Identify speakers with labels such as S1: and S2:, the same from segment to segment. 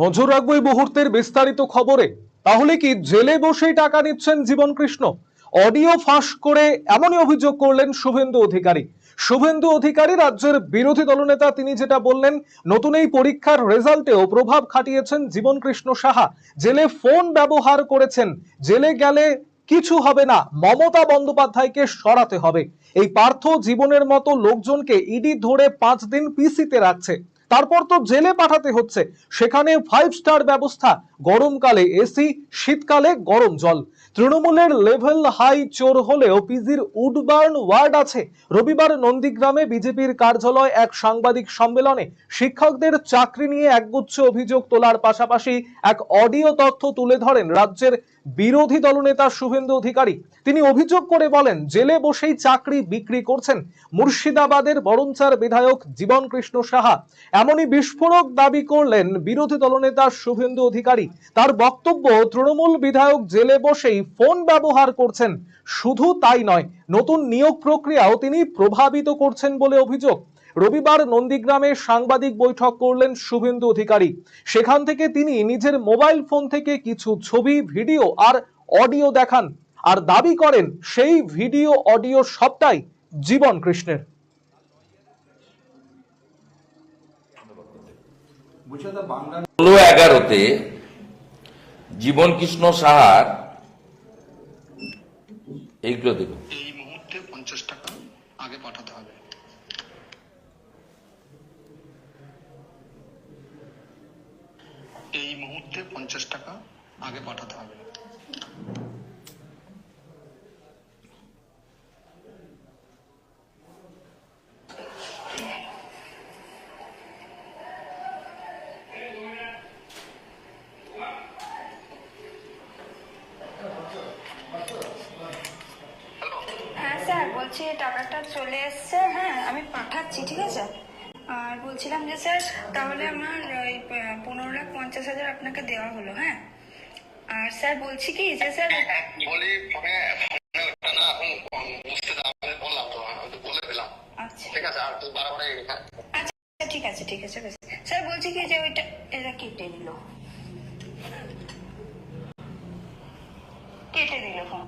S1: নজর রাখব এই মুহূর্তের বিস্তারিত খবরে। তাহলে কি জেলে বসেই টাকা নিচ্ছেন জীবন কৃষ্ণ অডিও ফাঁস করে এমনই অভিযোগ করলেন শুভেন্দু অধিকারী। শুভেন্দু অধিকারী রাজ্যের বিরোধী দলনেতা, তিনি যেটা বললেন, নতুন এই পরীক্ষার রেজাল্টেও প্রভাব খাটিয়েছেন জীবন কৃষ্ণ সাহা। জেলে ফোন ব্যবহার করেছেন, জেলে গেলে কিছু হবে না, মমতা বন্দ্যোপাধ্যায়কে সরাতে হবে। এই পার্থ জীবনের মতো লোকজনকে ইডি ধরে পাঁচ দিন পিসিতে রাখছে। তারপর তো জেলে পাঠাতে হচ্ছে। সেখানে ফাইভ স্টার ব্যবস্থা, গরমকালে এসি শীতকালে গরম জল। তৃণমূলের লেভেল হাই চোর হলেও পিজির উডবার্ন ওয়ার্ড আছে। রবিবার নন্দীগ্রামে বিজেপির কার্যালয় এক সাংবাদিক সম্মেলনে শিক্ষকদের চাকরি নিয়ে একগুচ্ছ অভিযোগ তোলার পাশাপাশি এক অডিও তথ্য তুলে ধরেন রাজ্যের বিরোধী দলনেতা শুভেন্দু অধিকারী। তিনি অভিযোগ করে বলেন, জেলে বসেই চাকরি বিক্রি করছেন মুর্শিদাবাদের বরঞ্চার বিধায়ক জীবন কৃষ্ণ সাহা। এমনই বিস্ফোরক দাবি করলেন বিরোধী দলনেতা শুভেন্দু অধিকারী। তার বক্তব্য, তৃণমূল বিধায়ক জেলে বসেই ফোন ব্যবহার করছেন। শুধু তাই নয়, নতুন নিয়োগ প্রক্রিয়াও তিনি প্রভাবিত করছেন বলে অভিযোগ। রবিবার নন্দীগ্রামে সাংবাদিক বৈঠক করলেন শুভেন্দু অধিকারী। সেখান থেকে তিনি নিজের মোবাইল ফোন থেকে কিছু ছবি, ভিডিও আর অডিও দেখান। আর দাবি করেন, সেই ভিডিও, অডিও সবটাই জীবন কৃষ্ণের।
S2: ষোলো এগারোতে জীবন কৃষ্ণ সাহার, এইগুলো দেখুন
S3: এই মুহূর্তে পঞ্চাশ টাকা আগে পাঠাতে হবে এই মুহূর্তে পঞ্চাশ টাকা আগে পাঠাতে হবে।
S4: হ্যাঁ স্যার, বলছি টাকাটা চলে এসছে। হ্যাঁ আমি পাঠাচ্ছি, ঠিক আছে? আর বলছিলাম যে স্যার তাহলে আমার ওই পনেরো লাখ পঞ্চাশ হাজার আপনাকে দেওয়া হলো হ্যাঁ? আর স্যার বলছি কি যে স্যার
S3: বলি ফোনে ফোনে না এখন বুঝতে বললাম তো বলে দিলাম।
S4: আচ্ছা।
S3: ঠিক আছে আর তুই বারবার
S4: আচ্ছা ঠিক আছে ঠিক আছে বেশ। স্যার বলছি কি যে ওইটা এরা কেটে দিল কেটে দিল ফোন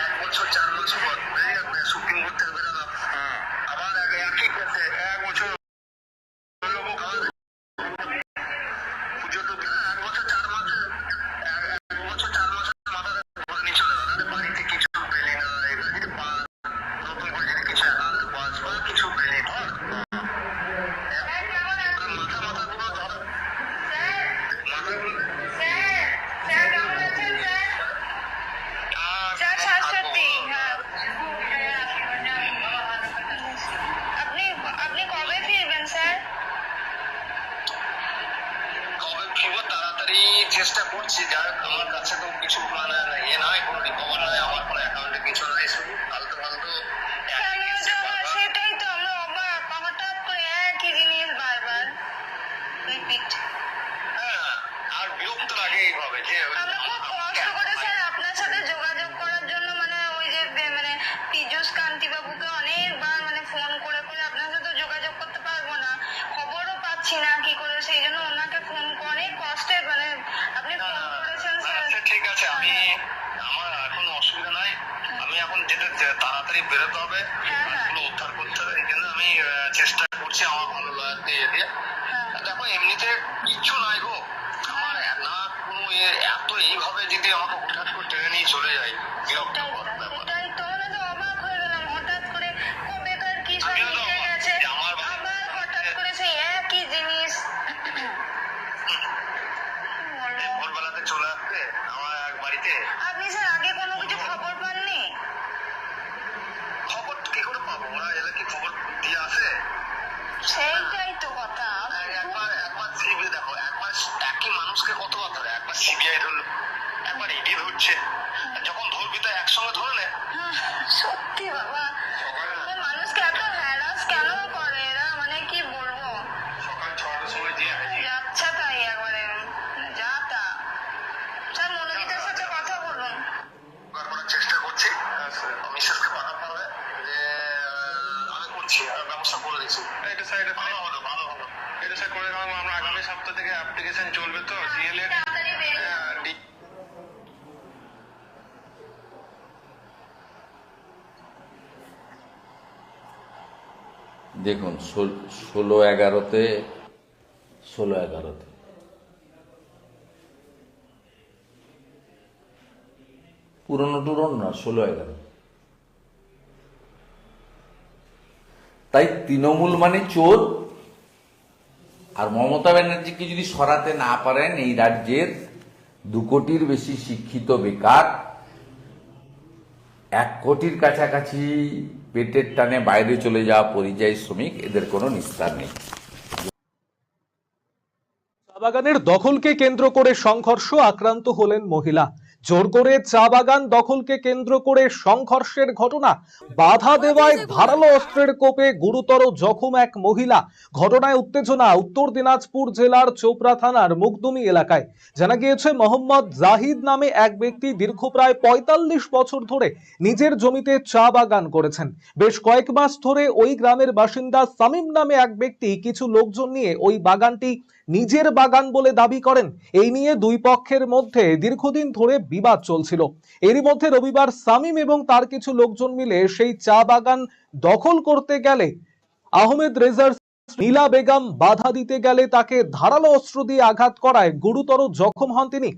S3: এক বছর চার মাস পর এই সুপ্রিম কোর্ট থেকে বেরোলাম আবার এক একই কেসে এক বছর হলো মুখ আবার পুজো তো এক বছর চার মাসে এক- এক বছর চার মাসের মাথায় ঘুরে নিয়ে চলে গেল আরে বাড়িতে কিছু পেলি না এবার যদি পাস নতুন করে যদি কিছু অ্যাকাউন্টে পাস বা কিছু পেলি ধর মাথা মাথা পুরো ধর মাথা
S4: স্যার স্যার সত্যি হ্যাঁ আপনি আপনি কবে ফিরবেন স্যার
S3: কবে ফিরবো তাড়াতাড়ি চেষ্টা করছি যার আমার কাছে তো কিছু মানে ইয়ে নয় কোনো রিকভার নয় আমার কোনো অ্যাকাউন্টে কিছু নাই শুধু ফালতু ফালতু
S4: কেন যে আমার সেটাই তো আমরা অবাক হঠাৎ করে একই জিনিস বারবার রিপিট
S3: হ্যাঁ আর বিরক্ত লাগে এইভাবে যে
S4: আমরা খুব কষ্ট করে স্যার আপনার সাথে যোগাযোগ করার জন্য মানে ওই যে মানে পীযুষ কান্তি বাবুকে অনেকবার মানে ফোন করে করে আপনার সাথে যোগাযোগ করতে পারব না খবরও পাচ্ছি না কি করে সেই জন্য ওনাকে ফোন করে কষ্টে মানে আপনি ফোন
S3: না, না,
S4: করেছেন স্যার।
S3: আচ্ছা, ঠিক আছে আমি আমার এখন অসুবিধা নাই আমি এখন যেটা তাড়াতাড়ি বেরোতে হবে
S4: হ্যাঁ, হ্যাঁ।
S3: উদ্ধার করতে হবে এই জন্য আমি চেষ্টা করছি আমার ভালো লাগতে দিয়ে দেখো এমনিতে কিচ্ছু নাই গো। আমার না কোনো এত এইভাবে যদি আমাকে হঠাৎ করে টেনে নিয়ে চলে যায় বিরক্তকর
S2: দেখুন, ষোলো এগারোতে ষোলো এগারোতে। পুরনো টুরন না, ষোলো এগারো। তাই তৃণমূল মানে চোর। আর মমতা ব্যানার্জিকে যদি সরাতে না পারেন, এই রাজ্যের দু কোটির বেশি শিক্ষিত বেকার। এক কোটির কাছাকাছি পেটের টানে বাইরে চলে যাওয়া পরিযায়ী শ্রমিক, এদের কোনো নিস্তার নেই।
S1: বাগানের দখলকে কেন্দ্র করে সংঘর্ষ, আক্রান্ত হলেন মহিলা। জোর করে চা বাগান দখলকে কেন্দ্র করে সংঘর্ষের ঘটনা। বাধা দেওয়ায় ধারালো অস্ত্রের কোপে গুরুতর জখম এক মহিলা। ঘটনায় উত্তেজনা উত্তর দিনাজপুর জেলার চোপড়া থানার মুগদুমি এলাকায়। জানা গিয়েছে, মোহাম্মদ জাহিদ নামে এক ব্যক্তি দীর্ঘ প্রায় পঁয়তাল্লিশ বছর ধরে নিজের জমিতে চা বাগান করেছেন। বেশ কয়েক মাস ধরে ওই গ্রামের বাসিন্দা সামিম নামে এক ব্যক্তি কিছু লোকজন নিয়ে ওই বাগানটি নিজের বাগান বলে দাবি করেন। এই নিয়ে দুই পক্ষের মধ্যে দীর্ঘদিন ধরে বিবাদ চলছিল। এরই মধ্যে রবিবার সামিম এবং তার কিছু লোকজন মিলে সেই চা বাগান দখল করতে গেলে আহমেদ রেজার নীলা বেগম বাধা দিতে গেলে তাকে ধারালো অস্ত্র দিয়ে আঘাত করায় গুরুতর জখম হন তিনি।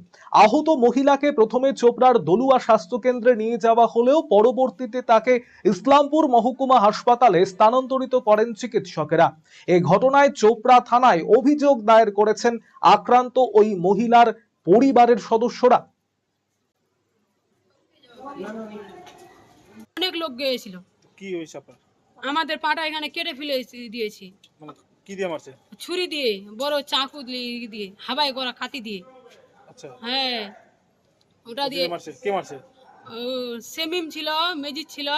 S1: আহত মহিলাকে প্রথমে চোপড়ার দলুয়া স্বাস্থ্য কেন্দ্রে নিয়ে যাওয়া হলেও পরবর্তীতে তাকে ইসলামপুর মহকুমা হাসপাতালে স্থানান্তরিত করেন চিকিৎসকেরা। এ ঘটনায় চোপড়া থানায় অভিযোগ দায়ের করেছেন আক্রান্ত ওই মহিলার পরিবারের সদস্যরা।
S5: অনেক লোক গিয়েছিল।
S6: কি হয়েছে আপনার?
S5: আমাদের পাটা এখানে কেটে ফেলে দিয়েছি।
S6: মানে কি দিয়ে মারছে?
S5: ছুরি দিয়ে বড় চাকু দিয়ে দিয়ে হাবাই করা কাতি দিয়ে।
S6: আচ্ছা।
S5: হ্যাঁ ওটা দিয়ে
S6: মারছে? কে মারছে?
S5: ও, সেমিম ছিল মেজিদ ছিল।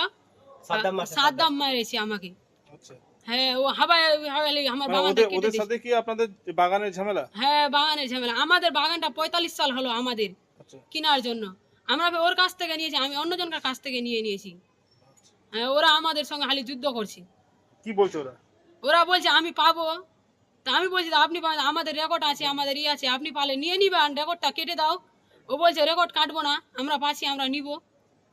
S5: সাদ্দাম মারেছে আমাকে।
S6: আচ্ছা।
S5: হ্যাঁ ও হাবাই হাবাই আমার
S6: মানে
S5: বাগানটা
S6: ওদের
S5: কেটে
S6: ওদের
S5: দিয়েছে।
S6: সাথে কি আপনাদের বাগানের ঝামেলা?
S5: হ্যাঁ বাগানের ঝামেলা। আমাদের বাগানটা পঁয়তাল্লিশ সাল হলো আমাদের
S6: আচ্ছা।
S5: কেনার জন্য। আমরা ওর কাছ থেকে নিয়েছি আমি অন্যজনকার কাছ থেকে নিয়ে নিয়েছি। ওরা আমাদের সঙ্গে খালি যুদ্ধ করছে।
S6: কি বলছে ওরা?
S5: ওরা বলছে আমি পাবো। তা আমি বলছি আপনি আমাদের রেকর্ড আছে আমাদের ই আছে আপনি পালে নিয়ে নিবেন রেকর্ডটা কেটে দাও। ও বলছে রেকর্ড কাটবো না আমরা পাচ্ছি আমরা নিব।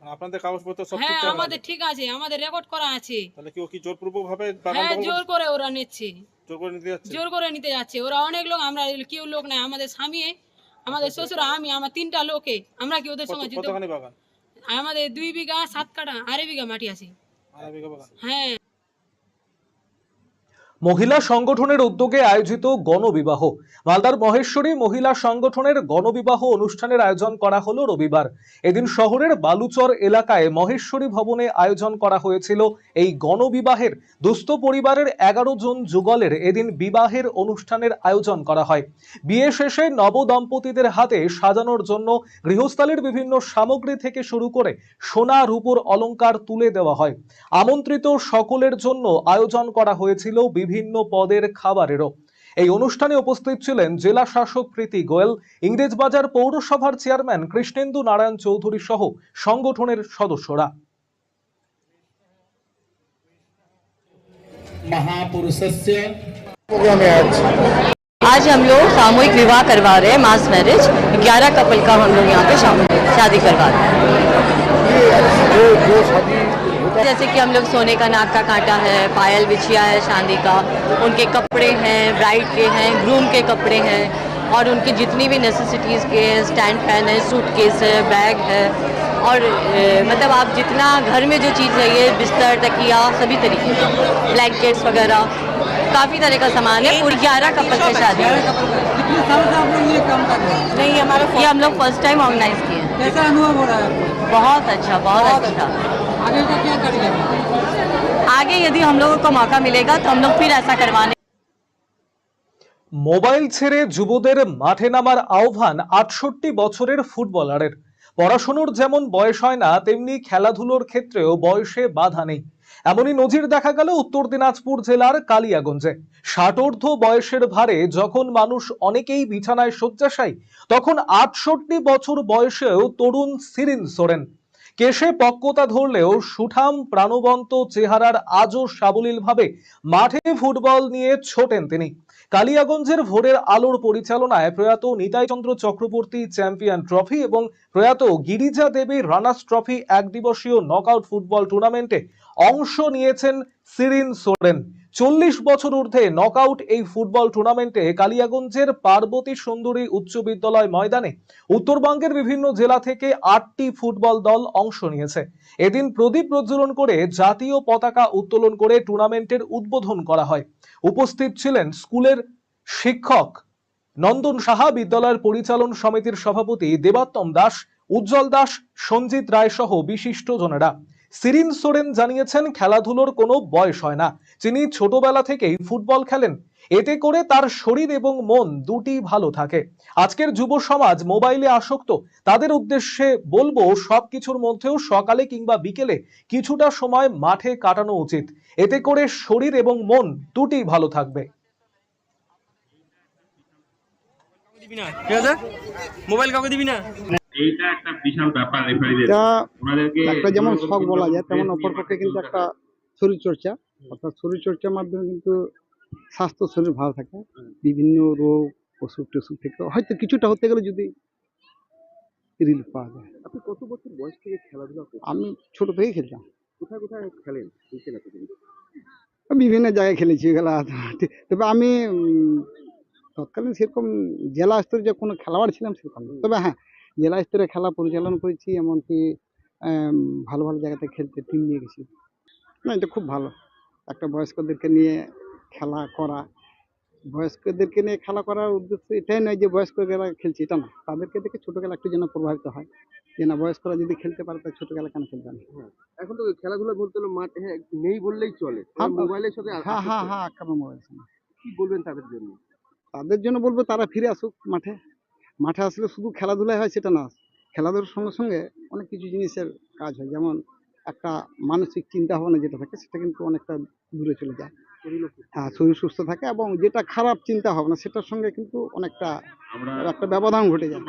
S6: মানে আপনাদের কাগজপত্র সব
S5: হ্যাঁ আমাদের ঠিক আছে আমাদের রেকর্ড করা আছে।
S6: তাহলে কি ও কি জোরপূর্বক ভাবে
S5: হ্যাঁ জোর করে ওরা নিচ্ছে।
S6: জোর করে নিতে যাচ্ছে?
S5: জোর করে নিতে যাচ্ছে। ওরা অনেক লোক আমরা কেউ লোক নাই আমাদের স্বামী আমাদের শ্বশুর আমি আমার তিনটা লোকে আমরা কি ওদের সঙ্গে যুদ্ধ
S6: কতখানি বাগান?
S5: আমাদের দুই বিঘা সাত কাটা আড়াই বিঘা মাটি আছে। হ্যাঁ।
S1: মহিলা সংগঠনের উদ্যোগে আয়োজিত গণবিবাহ। মালদার মহেশ্বরী মহিলা সংগঠনের গণবিবাহ অনুষ্ঠানের আয়োজন করা হলো রবিবার। এদিন শহরের বালুচর এলাকায় মহেশ্বরী ভবনে আয়োজন করা হয়েছিল এই গণবিবাহের। দুস্থ পরিবারের এগারো জন যুগলের এদিন বিবাহের অনুষ্ঠানের আয়োজন করা হয়। বিয়ে শেষে নবদম্পতিদের হাতে সাজানোর জন্য গৃহস্থালির বিভিন্ন সামগ্রী থেকে শুরু করে সোনা, রূপোর অলংকার তুলে দেওয়া হয়। আমন্ত্রিত সকলের জন্য আয়োজন করা হয়েছিল বিভিন্ন পদের খাবারেরও এই অনুষ্ঠানে উপস্থিত ছিলেন জেলা শাসক প্রীতি গোয়েল ইংরেজবাজার পৌরসভার চেয়ারম্যান কৃষ্ণেন্দু নারায়ণ চৌধুরী সহ সংগঠনের সদস্যরা
S7: महापुरुषस्य
S8: आज हम लोग सामूहिक विवाह करवा रहे हैं मास मैरिज 11 कपल का हम लोग यहाँ पे शाम- शादी करवा रहे हैं जैसे कि हम लोग सोने का नाक का कांटा है पायल बिछिया है शादी का। उनके कपड़े हैं ब्राइड के हैं ग्रूम के कपड़े हैं। और उनकी जितनी भी नेसेसिटीज़ के हैं स्टैंड फ़ैन है सूट केस है बैग है। और ए, मतलब आप जितना घर में जो चीज़ चाहिए बिस्तर तकिया सभी तरीके का ब्लैंकेट्स वगैरह काफ़ी तरह का सामान है। और ग्यारह कपल शादी
S9: से हैं?
S8: नहीं हमारा ये हम लोग फ़र्स्ट टाइम ऑर्गेनाइज किए हैं।
S9: कैसा अनुभव हो रहा है
S8: बहुत अच्छा बहुत अच्छा।
S9: आगे का क्या करेंगे
S8: आगे यदि हम लोगों को मौका मिलेगा तो हम लोग फिर ऐसा करवाने
S1: মোবাইল ছেড়ে যুবদের মাঠে নামার আহ্বান আটষট্টি বছরের ফুটবলারের পড়াশোনার যেমন বয়স হয় না তেমনি খেলাধুলোর ক্ষেত্রেও বয়সে বাধা নেই এমনই নজির দেখা গেল উত্তর দিনাজপুর জেলার কালিয়াগঞ্জে ষাটোর্ধ বয়সের ভারে যখন মানুষ অনেকেই বিছানায় শয্যাশায়ী তখন আটষট্টি বছর বয়সেও তরুণ সিরিন সোরেন কেশে পক্কতা ধরলেও সুঠাম প্রাণবন্ত চেহারার আজও সাবলীলভাবে মাঠে ফুটবল নিয়ে ছোটেন তিনি। কালিয়াগঞ্জের ভোরের আলোর পরিচালনায় প্রয়াত নিতাইচন্দ্র চক্রবর্তী চ্যাম্পিয়ন ট্রফি এবং প্রয়াত গিরিজা দেবী রানার্স ট্রফি এক দিবসীয় নকআউট ফুটবল টুর্নামেন্টে অংশ নিয়েছেন সিরিন সোরেন। চল্লিশ বছর ঊর্ধ্বে নকআউট এই ফুটবল টুর্নামেন্টে কালিয়াগঞ্জের পার্বতী সুন্দরী উচ্চ বিদ্যালয় ময়দানে উত্তরবঙ্গের বিভিন্ন জেলা থেকে আটটি ফুটবল দল অংশ নিয়েছে। এদিন প্রদীপ প্রজ্বলন করে জাতীয় পতাকা উত্তোলন করে টুর্নামেন্টের উদ্বোধন করা হয়। উপস্থিত ছিলেন স্কুলের শিক্ষক নন্দন সাহা, বিদ্যালয়ের পরিচালন সমিতির সভাপতি দেবাত্তম দাস, উজ্জ্বল দাস, সঞ্জিত রায় সহ বিশিষ্ট জনেরা। সিরিন সোরেন জানিয়েছেন, খেলাধুলোর কোনো বয়স হয় না। তিনি ছোটবেলা থেকেই ফুটবল খেলেন। এতে করে তার শরীর এবং মন দুটি ভালো থাকে। আজকের যুব সমাজ মোবাইলে আসক্ত। তাদের উদ্দেশ্যে বলব সবকিছুর মধ্যেও সকালে কিংবা বিকেলে কিছুটা সময় মাঠে কাটানো উচিত। এতে করে শরীর এবং মন দুটি ভালো থাকবে।
S7: ঠিক আছে? মোবাইল কাউকে দিবি না?
S10: এইটা একটা বিশাল ব্যাপার রেফারিদের
S11: এটা
S10: ওনাদেরকে
S11: একটা যেমন শখ বলা যায় তেমন
S10: face
S11: অপর
S10: দিয়ে
S11: পক্ষে কিন্তু একটা শরীর চর্চা। অর্থাৎ শরীর চর্চার মাধ্যমে কিন্তু স্বাস্থ্য শরীর ভালো থাকে। বিভিন্ন রোগ অসুখ টসুখ থেকে হয়তো কিছুটা হতে গেলে যদি রিলিফ পাওয়া যায়।
S7: আপনি কত বছর বয়স থেকে খেলাধুলা
S11: আমি ছোট থেকেই খেলতাম।
S7: কোথায় কোথায় খেলেন?
S11: বিভিন্ন জায়গায় খেলেছি এগুলা তবে আমি তৎকালীন সেরকম জেলা স্তরে যে কোনো খেলোয়াড় ছিলাম সেরকম তবে হ্যাঁ জেলা স্তরে খেলা পরিচালনা করেছি এমনকি ভালো ভালো জায়গাতে খেলতে টিম নিয়ে গেছি। না এটা খুব ভালো। একটা বয়স্কদেরকে নিয়ে খেলা করা। বয়স্কদেরকে নিয়ে খেলা করার উদ্দেশ্য এটাই নয় যে বয়স্করা খেলছে এটা না। তাদেরকে দেখে ছোটবেলা একটু যেন প্রভাবিত হয়। যে না বয়স্করা যদি খেলতে পারে তা ছোটবেলা কেন খেলবে না?
S7: এখন তো খেলাধুলা বলতে হলো মাঠ হ্যাঁ নেই বললেই চলে।
S11: হ্যাঁ,
S7: মোবাইলের সাথে
S11: হ্যাঁ। হ্যাঁ হ্যাঁ আক্রমণ হয়েছে
S7: কি বলবেন তাদের জন্য?
S11: তাদের জন্য বলব তারা ফিরে আসুক মাঠে। মাঠে আসলে শুধু খেলাধুলাই হয় সেটা না। খেলাধুলার সঙ্গে সঙ্গে অনেক কিছু জিনিসের কাজ হয়। যেমন একটা মানসিক চিন্তা ভাবনা যেটা থাকে সেটা কিন্তু অনেকটা দূরে চলে যায়। হ্যাঁ শরীর সুস্থ থাকে এবং যেটা খারাপ চিন্তা ভাবনা সেটার সঙ্গে কিন্তু অনেকটা একটা ব্যবধান ঘটে যায়।